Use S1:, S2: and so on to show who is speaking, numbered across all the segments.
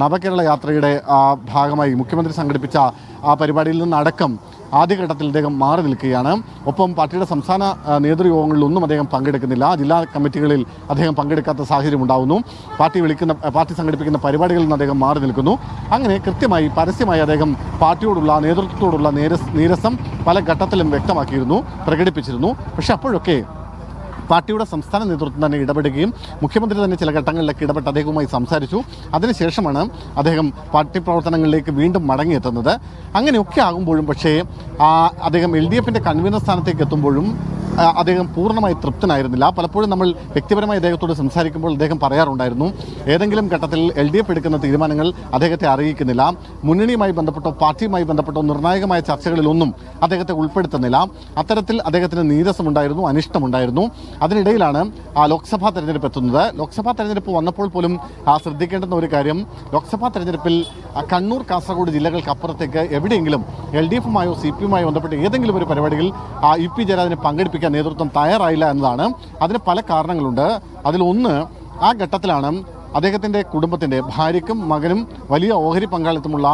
S1: നവകേരള യാത്രയുടെ ഭാഗമായി മുഖ്യമന്ത്രി സംഘടിപ്പിച്ച ആ പരിപാടിയിൽ നിന്നടക്കം ആദ്യഘട്ടത്തിൽ അദ്ദേഹം മാറി നിൽക്കുകയാണ്. ഒപ്പം പാർട്ടിയുടെ സംസ്ഥാന നേതൃയോഗങ്ങളിലൊന്നും അദ്ദേഹം പങ്കെടുക്കുന്നില്ല. ജില്ലാ കമ്മിറ്റികളിൽ അദ്ദേഹം പങ്കെടുക്കാത്ത സാഹചര്യം ഉണ്ടാകുന്നു പാർട്ടി വിളിക്കുന്ന പാർട്ടി സംഘടിപ്പിക്കുന്ന പരിപാടികളിൽ നിന്ന് അദ്ദേഹം മാറി നിൽക്കുന്നു. അങ്ങനെ കൃത്യമായി പരസ്യമായി അദ്ദേഹം പാർട്ടിയോടുള്ള നേതൃത്വത്തോടുള്ള നീരസം പല ഘട്ടത്തിലും വ്യക്തമാക്കിയിരുന്നു പ്രകടിപ്പിച്ചിരുന്നു. പക്ഷേ അപ്പോഴൊക്കെ പാർട്ടിയുടെ സംസ്ഥാന നേതൃത്വം തന്നെ ഇടപെടുകയും മുഖ്യമന്ത്രി തന്നെ ചില ഘട്ടങ്ങളിലൊക്കെ ഇടപെട്ട് അദ്ദേഹവുമായി സംസാരിച്ചു. അതിനുശേഷമാണ് അദ്ദേഹം പാർട്ടി പ്രവർത്തനങ്ങളിലേക്ക് വീണ്ടും മടങ്ങിയെത്തുന്നത്. അങ്ങനെയൊക്കെ ആകുമ്പോഴും പക്ഷേ അദ്ദേഹം എൽ ഡി എഫിന്റെ കൺവീനർ സ്ഥാനത്തേക്ക് എത്തുമ്പോഴും അദ്ദേഹം പൂർണമായി തൃപ്തനായിരുന്നില്ല. പലപ്പോഴും നമ്മൾ വ്യക്തിപരമായി അദ്ദേഹത്തോട് സംസാരിക്കുമ്പോൾ അദ്ദേഹം പറയാറുണ്ടായിരുന്നു ഏതെങ്കിലും ഘട്ടത്തിൽ എൽ ഡി എഫ് എടുക്കുന്ന തീരുമാനങ്ങൾ അദ്ദേഹത്തെ അറിയിക്കുന്നില്ല മുന്നണിയുമായി ബന്ധപ്പെട്ടോ പാർട്ടിയുമായി ബന്ധപ്പെട്ടോ നിർണായകമായ ചർച്ചകളിലൊന്നും അദ്ദേഹത്തെ ഉൾപ്പെടുത്തുന്നില്ല. അത്തരത്തിൽ അദ്ദേഹത്തിന് നീരസമുണ്ടായിരുന്നു അനിഷ്ടമുണ്ടായിരുന്നു. അതിനിടയിലാണ് ആ ലോക്സഭാ തെരഞ്ഞെടുപ്പ് എത്തുന്നത്. ലോക്സഭാ തെരഞ്ഞെടുപ്പ് വന്നപ്പോൾ പോലും ശ്രദ്ധിക്കേണ്ടുന്ന ഒരു കാര്യം ലോക്സഭാ തെരഞ്ഞെടുപ്പിൽ കണ്ണൂർ കാസർഗോഡ് ജില്ലകൾക്ക് അപ്പുറത്തേക്ക് എവിടെയെങ്കിലും എൽ ഡി എഫുമായോ സി പി ബന്ധപ്പെട്ട് ഏതെങ്കിലും ഒരു പരിപാടിയിൽ ഇ പി ജയരാജനെ പങ്കെടുപ്പിക്കാൻ നേതൃത്വം തയ്യാറായില്ല എന്നതാണ്. അതിന് പല കാരണങ്ങളുണ്ട്. അതിലൊന്ന് ആ ഘട്ടത്തിലാണ് അദ്ദേഹത്തിന്റെ കുടുംബത്തിന്റെ ഭാര്യയ്ക്കും മകനും വലിയ ഓഹരി പങ്കാളിത്തമുള്ള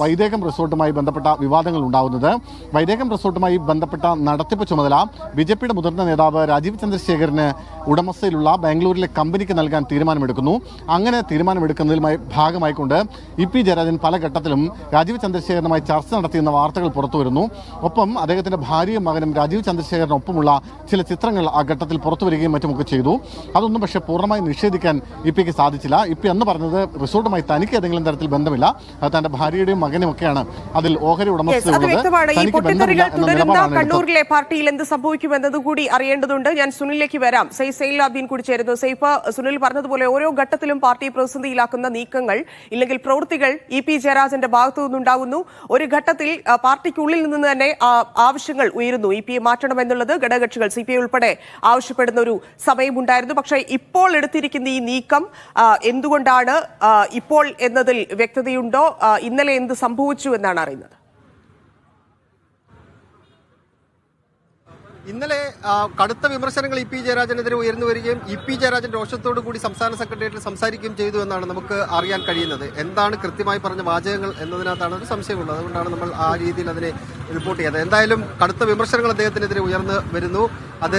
S1: വൈദേകം റിസോർട്ടുമായി ബന്ധപ്പെട്ട വിവാദങ്ങൾ ഉണ്ടാകുന്നത് വൈദേകം റിസോർട്ടുമായി ബന്ധപ്പെട്ട നടത്തിപ്പ് ചുമതല ബി ജെ പിയുടെ മുതിർന്ന നേതാവ് രാജീവ് ചന്ദ്രശേഖരന് ഉടമസ്ഥയിലുള്ള ബാംഗ്ലൂരിലെ കമ്പനിക്ക് നൽകാൻ തീരുമാനമെടുക്കുന്നു. അങ്ങനെ തീരുമാനമെടുക്കുന്നതിലുമായി ഭാഗമായിക്കൊണ്ട് ഇ പി ജയരാജൻ പല ഘട്ടത്തിലും രാജീവ് ചന്ദ്രശേഖരനുമായി ചർച്ച നടത്തിയെന്ന വാർത്തകൾ പുറത്തു വരുന്നു. ഒപ്പം അദ്ദേഹത്തിന്റെ ഭാര്യയും മകനും രാജീവ് ചന്ദ്രശേഖരനൊപ്പമുള്ള ചില ചിത്രങ്ങൾ ആ ഘട്ടത്തിൽ പുറത്തു വരികയും മറ്റുമൊക്കെ ചെയ്തു. അതൊന്നും പക്ഷേ പൂർണമായി നിഷേധിക്കാൻ ഇ പിക്ക് സാധിച്ചില്ല. ഇപ്പം എന്ന് പറഞ്ഞത് റിസോർട്ടുമായി തനിക്ക് ഏതെങ്കിലും തരത്തിൽ ബന്ധമില്ല. അത് തന്റെ ഭാര്യയുടെയും മകനും ഒക്കെയാണ് അതിൽ ഓഹരി
S2: കണ്ണൂരിലെ പാർട്ടിയിൽ എന്ത് സംഭവിക്കുമെന്നത് കൂടി അറിയേണ്ടതുണ്ട്. ഞാൻ സുനിലേക്ക് വരാം. സെയ് സെയിൽ അബ്ദീൻ കൂടി ചേരുന്നു. സെയ്ഫ് സുനിൽ പറഞ്ഞതുപോലെ ഓരോ ഘട്ടത്തിലും പാർട്ടി പ്രതിസന്ധിയിലാക്കുന്ന നീക്കങ്ങൾ ഇല്ലെങ്കിൽ പ്രവൃത്തികൾ ഇ പി ജയരാജന്റെ ഭാഗത്തു നിന്നുണ്ടാകുന്നു. ഒരു ഘട്ടത്തിൽ പാർട്ടിക്കുള്ളിൽ നിന്ന് തന്നെ ആവശ്യങ്ങൾ ഉയരുന്നു. ഇ പിയെ മാറ്റണമെന്നുള്ളത് ഘടകകക്ഷികൾ സി പി ഐ ഉൾപ്പെടെ ആവശ്യപ്പെടുന്ന ഒരു സമയമുണ്ടായിരുന്നു. പക്ഷേ ഇപ്പോൾ എടുത്തിരിക്കുന്ന ഈ നീക്കം എന്തുകൊണ്ടാണ് ഇപ്പോൾ എന്നതിൽ വ്യക്തതയുണ്ടോ? ഇന്നലെ എന്ത് സംഭവിച്ചു എന്നാണ് അറിയുന്നത്?
S3: ഇന്നലെ കടുത്ത വിമർശനങ്ങൾ ഇ പി ജയരാജനെതിരെ ഉയർന്നു വരികയും ഇ പി ജയരാജൻ രോഷത്തോടു കൂടി സംസ്ഥാന സെക്രട്ടേറിയറ്റിൽ സംസാരിക്കുകയും ചെയ്തു എന്നാണ് നമുക്ക് അറിയാൻ കഴിയുന്നത്. എന്താണ് കൃത്യമായി പറഞ്ഞ വാചകങ്ങൾ എന്നതിനകത്താണ് ഒരു സംശയമുള്ളത്. അതുകൊണ്ടാണ് നമ്മൾ ആ രീതിയിൽ അതിനെ റിപ്പോർട്ട് ചെയ്തത് എന്തായാലും കടുത്ത വിമർശനങ്ങൾ അദ്ദേഹത്തിനെതിരെ ഉയർന്നു വരുന്നു. അത്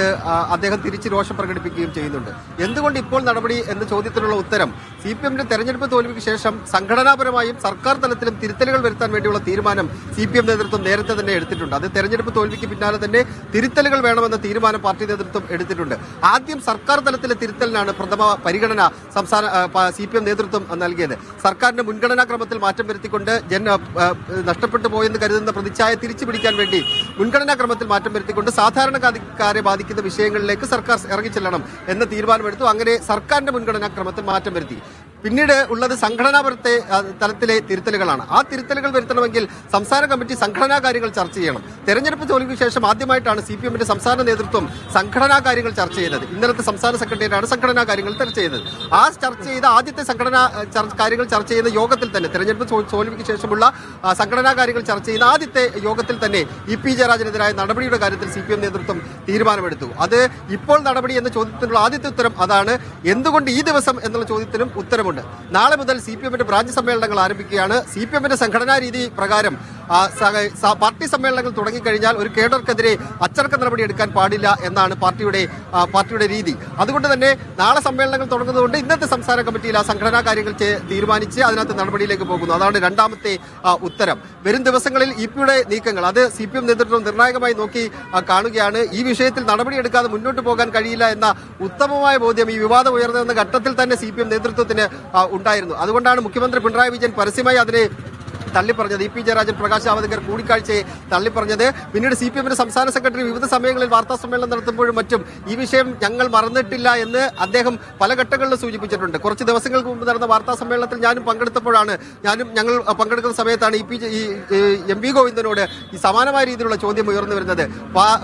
S3: അദ്ദേഹം തിരിച്ച് രോഷം പ്രകടിപ്പിക്കുകയും ചെയ്യുന്നുണ്ട്. എന്തുകൊണ്ട് ഇപ്പോൾ നടപടി എന്ന ചോദ്യത്തിനുള്ള ഉത്തരം സി പി എമ്മിന്റെ തെരഞ്ഞെടുപ്പ് തോൽവിക്ക് ശേഷം സംഘടനാപരമായും സർക്കാർ തലത്തിലും തിരുത്തലുകൾ വരുത്താൻ വേണ്ടിയുള്ള തീരുമാനം സി പി എം നേതൃത്വം നേരത്തെ തന്നെ എടുത്തിട്ടുണ്ട്. അത് തെരഞ്ഞെടുപ്പ് തോൽവിക്ക് പിന്നാലെ തന്നെ തിരുത്തലുകൾ വേണമെന്ന തീരുമാനം പാർട്ടി നേതൃത്വം എടുത്തിട്ടുണ്ട്. ആദ്യം സർക്കാർ തലത്തിലെ തിരുത്തലിനാണ് പ്രഥമ പരിഗണന സംസ്ഥാന സി പി എം നേതൃത്വം നൽകിയത്. സർക്കാരിന്റെ മുൻഗണനാ ക്രമത്തിൽ മാറ്റം വരുത്തിക്കൊണ്ട് ജന നഷ്ടപ്പെട്ടു പോയെന്ന് കരുതുന്ന പ്രതിച്ഛായ തിരിച്ചു പിടിക്കാൻ വേണ്ടി മുൻഗണനാ ക്രമത്തിൽ മാറ്റം വരുത്തിക്കൊണ്ട് സാധാരണക്കാരെ ബാധിക്കുന്ന വിഷയങ്ങളിലേക്ക് സർക്കാർ ഇറങ്ങിച്ചെല്ലണം എന്ന തീരുമാനമെടുത്തു. അങ്ങനെ സർക്കാരിന്റെ മുൻഗണനാക്രമത്തിൽ മാറ്റം വരുത്തി. പിന്നീട് ഉള്ളത് സംഘടനാപരത്തെ തലത്തിലെ തിരുത്തലുകളാണ്. ആ തിരുത്തലുകൾ വരുത്തണമെങ്കിൽ സംസ്ഥാന കമ്മിറ്റി സംഘടനാ കാര്യങ്ങൾ ചർച്ച ചെയ്യണം. തെരഞ്ഞെടുപ്പ് ജോലിക്ക് ശേഷം ആദ്യമായിട്ടാണ് സി പി എമ്മിന്റെ സംസ്ഥാന നേതൃത്വം സംഘടനാ കാര്യങ്ങൾ ചർച്ച ചെയ്യുന്നത്. ഇന്നലത്തെ സംസ്ഥാന സെക്രട്ടറിയാണ് സംഘടനാ കാര്യങ്ങൾ ചർച്ച ചെയ്യുന്നത്. ആ ചർച്ച ചെയ്ത ആദ്യത്തെ സംഘടനാ കാര്യങ്ങൾ ചർച്ച ചെയ്യുന്ന യോഗത്തിൽ തന്നെ തെരഞ്ഞെടുപ്പ് ജോലിക്ക് ശേഷമുള്ള സംഘടനാ കാര്യങ്ങൾ ചർച്ച ചെയ്യുന്ന ആദ്യത്തെ യോഗത്തിൽ തന്നെ ഇ പി ജയരാജനെതിരായ നടപടിയുടെ കാര്യത്തിൽ സി പി എം നേതൃത്വം തീരുമാനമെടുത്തു. അത് ഇപ്പോൾ നടപടി എന്ന ചോദ്യത്തിനുള്ള ആദ്യത്തെ ഉത്തരം അതാണ്. എന്തുകൊണ്ട് ഈ ദിവസം എന്നുള്ള ചോദ്യത്തിനും ഉത്തരമുണ്ട് നാളെ മുതൽ സി പി എമ്മിന്റെ ബ്രാഞ്ച് സമ്മേളനങ്ങൾ ആരംഭിക്കുകയാണ്. സി പി എമ്മിന്റെ സംഘടനാ രീതി പ്രകാരം പാർട്ടി സമ്മേളനങ്ങൾ തുടങ്ങിക്കഴിഞ്ഞാൽ ഒരു കേഡർക്കെതിരെ അച്ചടക്ക നടപടി എടുക്കാൻ പാടില്ല എന്നാണ് പാർട്ടിയുടെ പാർട്ടിയുടെ രീതി. അതുകൊണ്ട് തന്നെ നാളെ സമ്മേളനങ്ങൾ തുടങ്ങുന്നതുകൊണ്ട് ഇന്നത്തെ സംസ്ഥാന കമ്മിറ്റിയിൽ ആ സംഘടനാ കാര്യങ്ങൾ തീരുമാനിച്ച് അതിനകത്ത് നടപടിയിലേക്ക് പോകുന്നു. അതാണ് രണ്ടാമത്തെ ഉത്തരം. വരും ദിവസങ്ങളിൽ ഇ പിയുടെ നീക്കങ്ങൾ അത് സി പി എം നേതൃത്വം നിർണായകമായി നോക്കി കാണുകയാണ്. ഈ വിഷയത്തിൽ നടപടിയെടുക്കാതെ മുന്നോട്ട് പോകാൻ കഴിയില്ല എന്ന ഉത്തമമായ ബോധ്യം ഈ വിവാദം ഉയർന്നുവന്ന ഘട്ടത്തിൽ തന്നെ സി പി എം നേതൃത്വത്തിന് ഉണ്ടായിരുന്നു. അതുകൊണ്ടാണ് മുഖ്യമന്ത്രി പിണറായി വിജയൻ പരസ്യമായി അതിനെ തള്ളിപ്പറഞ്ഞത് ഇ പി ജയരാജൻ പ്രകാശ് ജാവദേക്കർ കൂടിക്കാഴ്ചയെ തള്ളിപ്പറഞ്ഞത്. പിന്നീട് സി പി എമ്മിന്റെ സംസ്ഥാന സെക്രട്ടറി വിവിധ സമയങ്ങളിൽ വാർത്താ സമ്മേളനം നടത്തുമ്പോഴും മറ്റും ഈ വിഷയം ഞങ്ങൾ മറന്നിട്ടില്ല എന്ന് അദ്ദേഹം പല ഘട്ടങ്ങളിലും സൂചിപ്പിച്ചിട്ടുണ്ട്. കുറച്ച് ദിവസങ്ങൾക്ക് മുമ്പ് നടന്ന വാർത്താ സമ്മേളനത്തിൽ ഞാനും പങ്കെടുത്തപ്പോഴാണ് ഞാനും ഞങ്ങൾ പങ്കെടുക്കുന്ന സമയത്താണ് ഇ പി എം വി ഗോവിന്ദനോട് ഈ സമാനമായ രീതിയിലുള്ള ചോദ്യം ഉയർന്നു വരുന്നത്.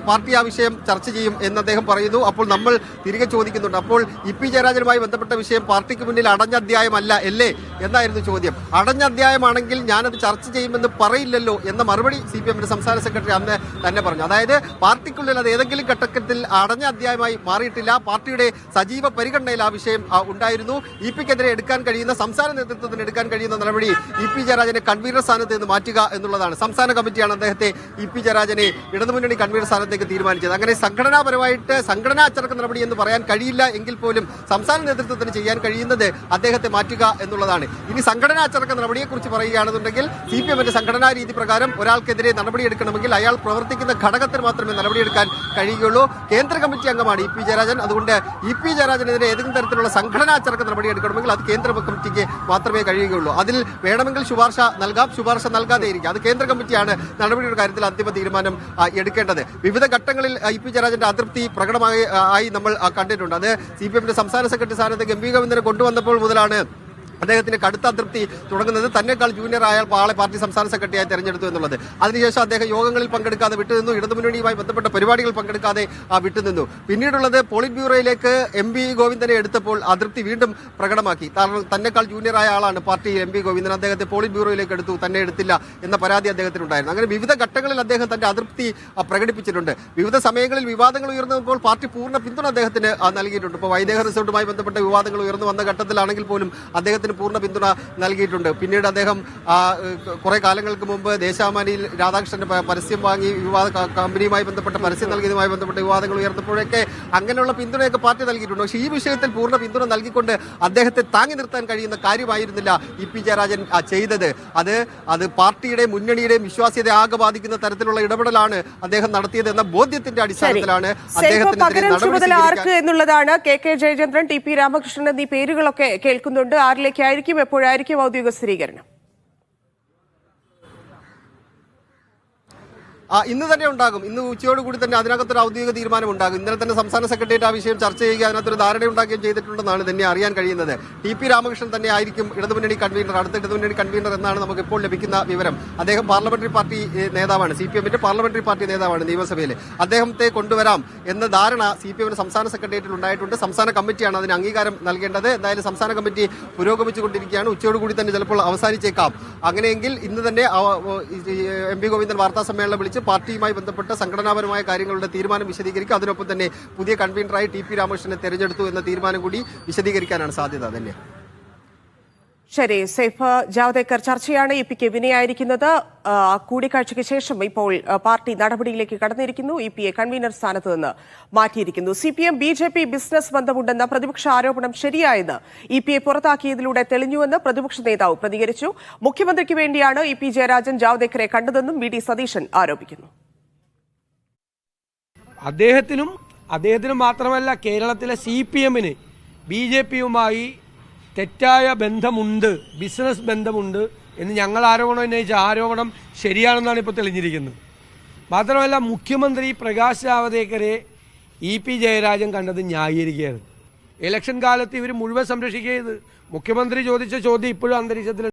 S3: പാർട്ടി ആ വിഷയം ചർച്ച ചെയ്യും എന്ന് അദ്ദേഹം പറയുന്നു. അപ്പോൾ നമ്മൾ തിരികെ ചോദിക്കുന്നുണ്ട്. അപ്പോൾ ഇ പി ജയരാജനുമായി ബന്ധപ്പെട്ട വിഷയം പാർട്ടിക്ക് മുന്നിൽ അടഞ്ഞ അധ്യായമല്ല അല്ലേ? എന്നായിരുന്നു ചോദ്യം. അടഞ്ഞ അധ്യായമാണെങ്കിൽ ഞാനത് ചർച്ച ചെയ്യുമെന്ന് പറയില്ലല്ലോ എന്ന മറുപടി സി പി എമ്മിന്റെ സംസ്ഥാന സെക്രട്ടറി അന്ന് തന്നെ പറഞ്ഞു. അതായത് പാർട്ടിക്കുള്ളിൽ അത് ഏതെങ്കിലും ഘട്ടത്തിൽ അടഞ്ഞ അധ്യായമായി മാറിയിട്ടില്ല. പാർട്ടിയുടെ സജീവ പരിഗണനയിൽ ആ വിഷയം ഉണ്ടായിരുന്നു. ഇ പിക്കെതിരെ എടുക്കാൻ കഴിയുന്ന സംസ്ഥാന നേതൃത്വത്തിന് എടുക്കാൻ കഴിയുന്ന നടപടി ഇ പി ജയരാജനെ കൺവീനർ സ്ഥാനത്ത് നിന്ന് മാറ്റുക എന്നുള്ളതാണ്. സംസ്ഥാന കമ്മിറ്റിയാണ് അദ്ദേഹത്തെ ഇ പി ജയരാജനെ ഇടതുമുന്നണി കൺവീനർ സ്ഥാനത്തേക്ക് തീരുമാനിച്ചത്. അങ്ങനെ സംഘടനാപരമായിട്ട് സംഘടനാ അച്ചടക്ക നടപടി എന്ന് പറയാൻ കഴിയില്ല എങ്കിൽ പോലും സംസ്ഥാന നേതൃത്വത്തിന് ചെയ്യാൻ കഴിയുന്നത് അദ്ദേഹത്തെ മാറ്റുക എന്നുള്ളതാണ്. ഇനി സംഘടനാ അച്ചടക്ക നടപടിയെക്കുറിച്ച് പറയുകയാണെന്നുണ്ടെങ്കിൽ സി പി എമ്മിന്റെ സംഘടനാ രീതി പ്രകാരം ഒരാൾക്കെതിരെ നടപടിയെടുക്കണമെങ്കിൽ അയാൾ പ്രവർത്തിക്കുന്ന ഘടകത്തിന് മാത്രമേ നടപടിയെടുക്കാൻ കഴിയുകയുള്ളൂ. കേന്ദ്ര കമ്മിറ്റി അംഗമാണ് ഇ പി ജയരാജൻ. അതുകൊണ്ട് ഇ പി ജയരാജനെതിരെ ഏതെങ്കിലും തരത്തിലുള്ള സംഘടനാ നടപടി എടുക്കണമെങ്കിൽ അത് കേന്ദ്ര കമ്മിറ്റിക്ക് മാത്രമേ കഴിയുകയുള്ളൂ. അതിൽ വേണമെങ്കിൽ ശുപാർശ നൽകാം. ശുപാർശ നൽകാതെ ഇരിക്കും അത് കേന്ദ്ര കമ്മിറ്റിയാണ് നടപടിയുടെ കാര്യത്തിൽ അന്തിമ തീരുമാനം എടുക്കേണ്ടത്. വിവിധ ഘട്ടങ്ങളിൽ ഇ പി ജയരാജന്റെ അതൃപ്തി പ്രകടമായി ആയി നമ്മൾ കണ്ടിട്ടുണ്ട്. അത് സി പി എമ്മിന്റെ സംസ്ഥാന സെക്രട്ടറി സ്ഥാനത്ത് വി കൊണ്ടുവന്നപ്പോൾ മുതലാണ് അദ്ദേഹത്തിന് കടുത്ത അതൃപ്തി തുടങ്ങുന്നത് തന്നെക്കാൾ ജൂനിയർ ആയാൽ ആളെ പാർട്ടി സംസ്ഥാന സെക്രട്ടറിയായി തെരഞ്ഞെടുത്തു എന്നുള്ളത്. അതിനുശേഷം അദ്ദേഹം യോഗങ്ങളിൽ പങ്കെടുക്കാതെ വിട്ടുനിന്നു. ഇടതുമുന്നണിയുമായി ബന്ധപ്പെട്ട പരിപാടികൾ പങ്കെടുക്കാതെ ആ വിട്ടുനിന്നു. പിന്നീടുള്ളത് പോളിറ്റ് ബ്യൂറോയിലേക്ക് എം പി ഗോവിന്ദനെ എടുത്തപ്പോൾ അതൃപ്തി വീണ്ടും പ്രകടമാക്കി. കാരണം തന്നെക്കാൾ ആയ ആളാണ് പാർട്ടി എം പി ഗോവിന്ദൻ. അദ്ദേഹത്തെ പോളിറ്റ് ബ്യൂറോയിലേക്ക് എടുത്തു. തന്നെ എടുത്തില്ല എന്ന പരാതി അദ്ദേഹത്തിനുണ്ടായിരുന്നു. അങ്ങനെ വിവിധ ഘട്ടങ്ങളിൽ അദ്ദേഹം തന്റെ അതൃപ്തി പ്രകടിപ്പിച്ചിട്ടുണ്ട്. വിവിധ സമയങ്ങളിൽ വിവാദങ്ങൾ ഉയർന്നപ്പോൾ പാർട്ടി പൂർണ പിന്തുണ അദ്ദേഹത്തിന് നൽകിയിട്ടുണ്ട്. ഇപ്പോൾ വൈദേഹ റിസോർട്ടുമായി ബന്ധപ്പെട്ട വിവാദങ്ങൾ ഉയർന്നു വന്ന ഘട്ടത്തിലാണെങ്കിൽ പോലും അദ്ദേഹത്തിന് പൂർണ പിന്തുണ നൽകിയിട്ടുണ്ട്. പിന്നീട് അദ്ദേഹം കുറെ കാലങ്ങൾക്ക് മുമ്പ് ദേശാമാനിയിൽ രാധാകൃഷ്ണന്റെ പരസ്യം വാങ്ങി വിവാദ കമ്പനിയുമായി ബന്ധപ്പെട്ട പരസ്യം നൽകിയതുമായി ബന്ധപ്പെട്ട വിവാദങ്ങൾ ഉയർന്നപ്പോഴൊക്കെ അങ്ങനെയുള്ള പിന്തുണയൊക്കെ പാർട്ടി നൽകിയിട്ടുണ്ട്. പക്ഷേ ഈ വിഷയത്തിൽ പൂർണ പിന്തുണ നൽകിക്കൊണ്ട് അദ്ദേഹത്തെ താങ്ങി നിർത്താൻ കഴിയുന്ന കാര്യമായിരുന്നില്ല ഇ പി ജയരാജൻ ചെയ്തത്. അത് അത് പാർട്ടിയുടെ മുന്നണിയുടെയും വിശ്വാസ്യത ആകെ ബാധിക്കുന്ന തരത്തിലുള്ള ഇടപെടലാണ് അദ്ദേഹം നടത്തിയത് എന്ന ബോധ്യത്തിന്റെ അടിസ്ഥാനത്തിലാണ് നടപടി
S2: ആർക്ക് എന്നുള്ളതാണ് K K Jayachandran T P Ramakrishnan എന്നീ പേരുകളൊക്കെ കേൾക്കുന്നുണ്ട്. ആരിലേക്കായിരിക്കും എപ്പോഴായിരിക്കും ഔദ്യോഗിക സ്ഥിരീകരണം
S3: ആ, ഇന്ന് തന്നെ ഉണ്ടാകും. ഇന്ന് ഉച്ചയോടുകൂടി തന്നെ അതിനകത്തൊരു ഔദ്യോഗിക തീരുമാനം ഉണ്ടാകും. ഇന്നലെ തന്നെ സംസ്ഥാന സെക്രട്ടേറിയറ്റ് ആ വിഷയം ചർച്ച ചെയ്യുക അതിനകത്തൊരു ധാരണ ഉണ്ടാക്കുകയും ചെയ്തിട്ടുണ്ടെന്നാണ് തന്നെ അറിയാൻ കഴിയുന്നത്. ടി പി രാമകൃഷ്ണൻ തന്നെ ആയിരിക്കും ഇടതുമുന്നണി കൺവീനർ അടുത്ത ഇടതുമുന്നണി കൺവീനർ എന്നാണ് നമുക്ക് ഇപ്പോൾ ലഭിക്കുന്ന വിവരം. അദ്ദേഹം പാർലമെന്ററി പാർട്ടി നേതാവാണ്. സി പി എമ്മിന്റെ പാർലമെന്ററി പാർട്ടി നേതാവാണ് നിയമസഭയിൽ. അദ്ദേഹത്തെ കൊണ്ടുവരാം എന്ന ധാരണ സി പി എമ്മിന് സംസ്ഥാന സെക്രട്ടേറിയറ്റിൽ ഉണ്ടായിട്ടുണ്ട്. സംസ്ഥാന കമ്മിറ്റിയാണ് അതിന് അംഗീകാരം നൽകേണ്ടത്. എന്തായാലും സംസ്ഥാന കമ്മിറ്റി പുരോഗമിച്ചുകൊണ്ടിരിക്കുകയാണ്. ഉച്ചയോടുകൂടി തന്നെ ചിലപ്പോൾ അവസാനിച്ചേക്കാം. അങ്ങനെയെങ്കിൽ ഇന്ന് തന്നെ എം പി ഗോവിന്ദൻ വാർത്താ സമ്മേളനം വിളിച്ച് പാർട്ടിയുമായി ബന്ധപ്പെട്ട സംഘടനാപരമായ കാര്യങ്ങളുടെ തീരുമാനം വിശദീകരിക്കും അതിനൊപ്പം തന്നെ പുതിയ കൺവീനറായി ടി പി രാമകൃഷ്ണനെ തെരഞ്ഞെടുത്തു എന്ന തീരുമാനം കൂടി വിശദീകരിക്കാനാണ് സാധ്യത. തന്നെ
S2: ശരി സൈഫ് ജാവദേക്കർ. ചർച്ചയാണ് ഇ പിക്ക് വിനയായിരിക്കുന്നത്. കൂടിക്കാഴ്ചയ്ക്ക് ശേഷം ഇപ്പോൾ പാർട്ടി നടപടിയിലേക്ക് കടന്നിരിക്കുന്നു. ഇ പിയെ കൺവീനർ സ്ഥാനത്ത് നിന്ന് മാറ്റിയിരിക്കുന്നു. C P M B J P business ബന്ധമുണ്ടെന്ന പ്രതിപക്ഷ ആരോപണം ശരിയായെന്ന് ഇ പിയെ പുറത്താക്കിയതിലൂടെ തെളിഞ്ഞുവെന്ന് പ്രതിപക്ഷ നേതാവ് പ്രതികരിച്ചു. മുഖ്യമന്ത്രിക്ക് വേണ്ടിയാണ് ഇ പി ജയരാജൻ ജാവദേക്കറെ കണ്ടതെന്നും വി ഡി സതീശൻ ആരോപിക്കുന്നു.
S4: അദ്ദേഹത്തിനും അദ്ദേഹത്തിന് മാത്രമല്ല കേരളത്തിലെ സി പി എമ്മിന് ബി ജെ പിയുമായി തെറ്റായ ബന്ധമുണ്ട് ബിസിനസ് ബന്ധമുണ്ട് എന്ന് ഞങ്ങൾ ആരോപണം ഉന്നയിച്ച ആരോപണം ശരിയാണെന്നാണ് ഇപ്പോൾ തെളിഞ്ഞിരിക്കുന്നത്. മാത്രമല്ല മുഖ്യമന്ത്രി പ്രകാശ് ജാവദേക്കരെ ഇ പി ജയരാജൻ കണ്ടത് ന്യായീകരിക്കുകയാണ്. ഇലക്ഷൻ കാലത്ത് ഇവർ മുഴുവൻ സംരക്ഷിക്കരുത് മുഖ്യമന്ത്രി ചോദിച്ച ചോദ്യം ഇപ്പോഴും അന്തരീക്ഷത്തിൽ